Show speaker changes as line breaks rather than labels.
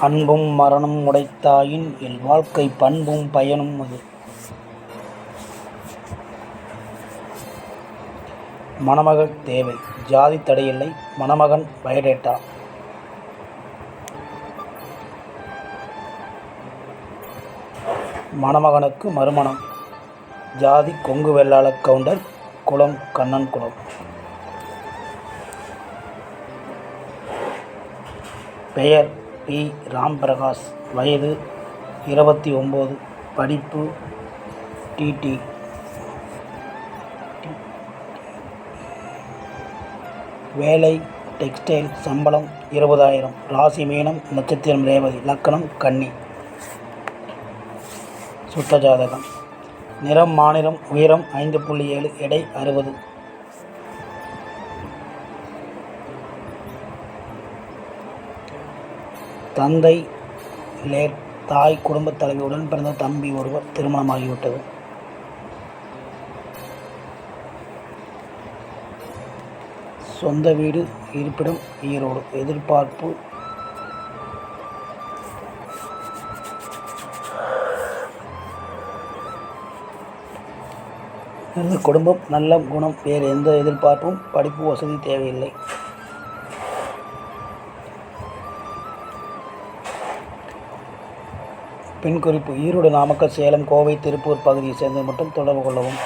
அன்பும் மரணம் உடைத்தாயின் என் வாழ்க்கை பண்பும் பயனும் அது. மணமகள் தேவை. ஜாதி தடையில்லை. மணமகன் பயோடேட்டா மணமகனுக்கு மறுமணம். ஜாதி கொங்கு வெள்ளாள கவுண்டர் குலம் கண்ணன் குளம். பெயர் பி. ராம்பிரகாஷ் வயது இருபத்தி ஒம்பது படிப்பு டிடி வேலை டெக்ஸ்டைல் சம்பளம் இருபதாயிரம் ராசி மீனம் நட்சத்திரம் ரேவதி லக்கணம் கன்னி. சுத்த ஜாதகம் நிறம் மாநிலம் உயரம் ஐந்து புள்ளி ஏழு எடை அறுபது. தந்தை லேட் தாய் குடும்பத் தலைவி உடன் பிறந்த தம்பி ஒருவர் திருமணமாகிவிட்டது. சொந்த வீடு இருப்பிடம் ஈரோடு. எதிர்பார்ப்பு? குடும்பம் நல்ல குணம் வேறு எந்த எதிர்பார்ப்பும்? படிப்பு வசதி தேவையில்லை. பின் குறிப்பு ஈரோடு நாமக்கல் சேலம் கோவை திருப்பூர் பகுதியை சேர்ந்தது மட்டும் தொடர்பு கொள்ளவும்.